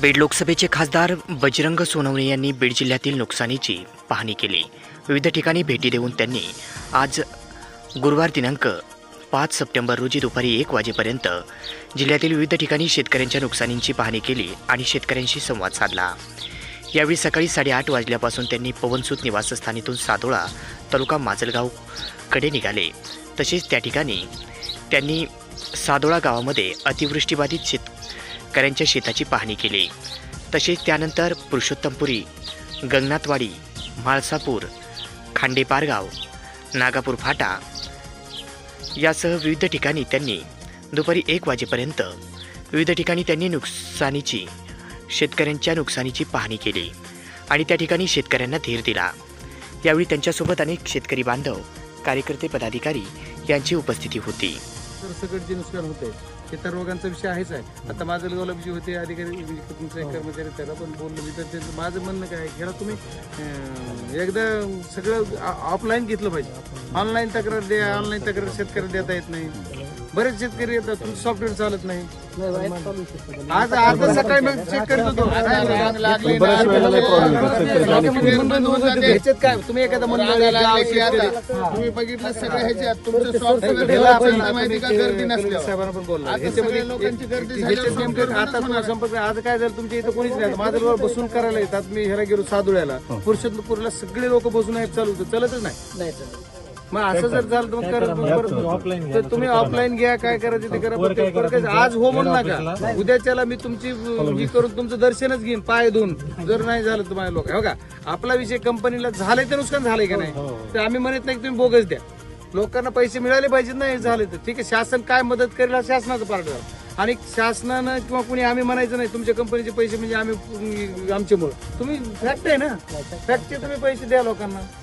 बीड लोकसभेचे खासदार बजरंग सोनवणे यांनी बीड जिल्ह्यातील नुकसानीची पाहणी केली. विविध ठिकाणी भेटी देऊन त्यांनी आज गुरुवार दिनांक पाच सप्टेंबर रोजी दुपारी एक वाजेपर्यंत जिल्ह्यातील विविध ठिकाणी शेतकऱ्यांच्या नुकसानींची पाहणी केली आणि शेतकऱ्यांशी संवाद साधला. यावेळी सकाळी साडेआठ वाजल्यापासून त्यांनी पवनसूत निवासस्थानीतून सादोळा तालुका माजलगावकडे निघाले. तसेच त्या ठिकाणी त्यांनी सादोळा गावामध्ये अतिवृष्टीबाधित शेत शेतकऱ्यांच्या शेताची पाहणी केली. तसेच त्यानंतर पुरुषोत्तमपुरी गंगनाथवाडी म्हाळसापूर खांडेपारगाव नागापूर फाटा यासह विविध ठिकाणी त्यांनी दुपारी एक वाजेपर्यंत विविध ठिकाणी त्यांनी नुकसानीची शेतकऱ्यांच्या नुकसानीची पाहणी केली आणि त्या ठिकाणी शेतकऱ्यांना धीर दिला. यावेळी त्यांच्यासोबत अनेक शेतकरी बांधव कार्यकर्ते पदाधिकारी यांची उपस्थिती होती. ते तर रोगांचा विषय आहेच आहे. आता माझं गावला विषय होते अधिकारी तुमचे कर्मचारी त्याला पण बोललो मी. तर त्यांचं माझं म्हणणं काय ह्याला तुम्ही. एकदा सगळं ऑफलाईन घेतलं पाहिजे. ऑनलाईन तक्रार द्या ऑनलाईन तक्रार शेतकरी देता येत नाही. बरेच शेतकरी येतात तुमचं सॉफ्टवेअर चालत नाही. आज आज सकाळी मी चेक करत होतो. काय लागले ह्याच्यात काय? तुम्ही एखादा तुम्ही बघितलं सगळ्या ह्याच्यात. तुमचं सॉफ्टवेअर माहिती का? गर्दी साहेबांना पण बोलला. ह्याच्यामध्ये लोकांची गर्दी ह्याच्यात नेमकं आता तुम्हाला संपर्क आज काय झालं? तुमच्या इथं कोणीच नाही. माझं बरोबर बसून करायला येतात. मी ह्याला गेलो सादुळ्याला. पुरुषोत्तपूरला सगळे लोक बसून आहेत चालू होतं चालतच नाही. मग असं जर झालं तर मग करा- तर तुम्ही ऑफलाईन घ्या काय करायचं ते करा पण ते परत आज हो म्हणू नका. उद्याच्याला मी तुमची ही करून तुमचं दर्शनच घेईन पाय धुवून जर नाही झालं माझ्या लोक हो का? आपला विषय कंपनीला झालंय तर नुकसान झालंय का नाही? तर आम्ही म्हणत नाही की तुम्ही बोगस द्या. लोकांना पैसे मिळाले पाहिजेत नाही झाले तर. ठीक आहे शासन काय मदत करेल हा शासनाचं पार्ट आणि शासनानं किंवा कुणी आम्ही म्हणायचं नाही तुमच्या कंपनीचे पैसे म्हणजे आमचे मुळे तुम्ही फॅक्ट आहे ना? फॅक्टचे तुम्ही पैसे द्या लोकांना.